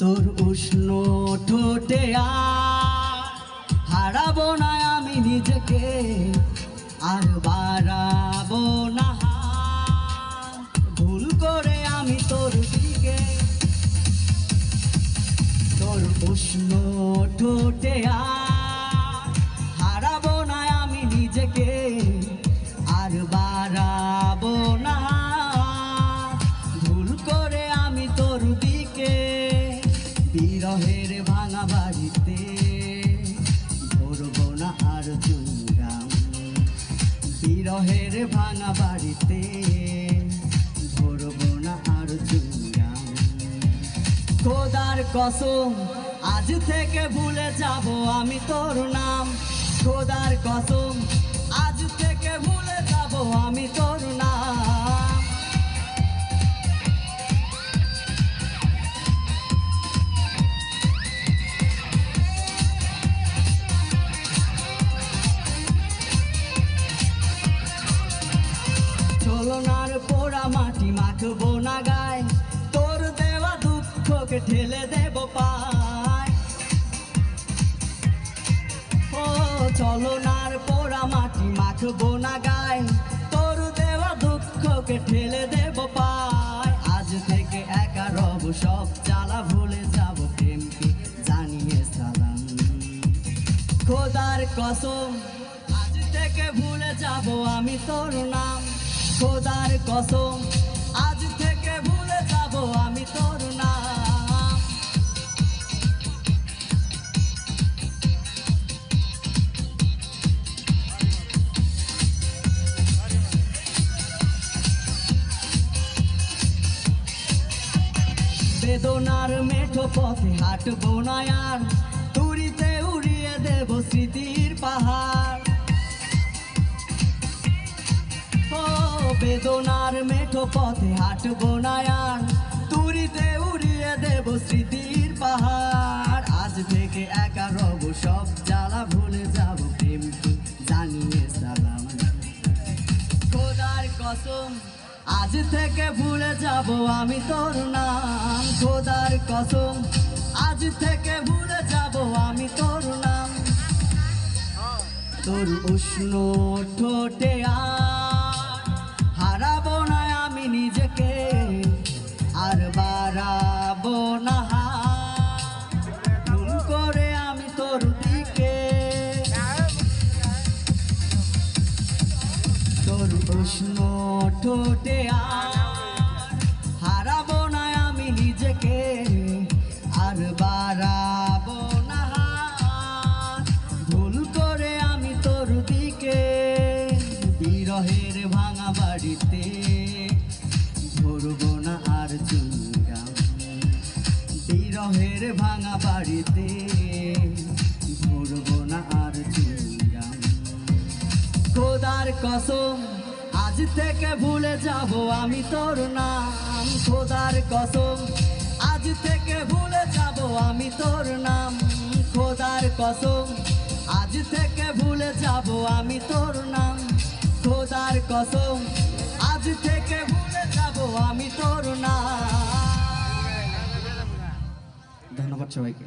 তোর উষ্ণ ঠোঁটে হারাবো না আমি নিজেকে, আর বাড়াবো না ভুল করে আমি তোর দিকে, তোর উষ্ণ ঠোঁটে আর চুঙ্গাম বিরহের ভাঙা বাড়িতে ধরবো না আর চুঙ্গাম খোদার কসম, আজ থেকে ভুলে যাব আমি তোর নাম। মাটি মাখবো না গায়। তোর দেওয়া দুঃখকে ঠেলে দেব পায়। ও চলনার পোড়া মাটি মাখবো না গায়। তোর দেওয়া দুঃখকে ঠেলে দেব পায়। আজ থেকে একা রব, সব জ্বালা ভুলে যাব প্রেমকে জানিয়ে সালাম। খোদার কসম, আজ থেকে ভুলে যাব আমি তোর নাম। খোদার কসম, আজ থেকে ভুলে যাব আমি তোর নাম। বেদনার মেঠো পথে হাঁটবো না আর, তুড়িতে উড়িয়ে দেব স্মৃতির পাহাড়। বেদনার মেঠো পথে হাঁটবো না আর তুড়িতে উড়িয়ে দেব স্মৃতির পাহাড়। আজ থেকে একা রব, সব জ্বালা ভুলে যাব প্রেমকে জানিয়ে সালাম। খোদার কসম, আজ থেকে ভুলে যাব আমি তোর নাম। খোদার কসম, আজ থেকে ভুলে যাব আমি তোর নাম। তোর উষ্ণ ঠোঁটে আর ঠোঁটে আর হারাবো না আমি নিজেকে, আর বাড়াবো না। ভুল করে আমি তোর দিকে, বিরহের ভাঙা বাড়িতে। ধরবো না আর চুঙ্গাম বিরহের ভাঙা বাড়িতে। ধরবো না আর চুঙ্গাম খোদার কসম থেকে ভুলে যাব আমি তোর নাম, খোদার কসম। আজ থেকে ভুলে যাব আমি তোর নাম, খোদার কসম। আজ থেকে ভুলে যাব আমি তোর নাম, খোদার কসম। আজ থেকে ভুলে যাব আমি তোর নাম। ধন্যবাদ সবাইকে।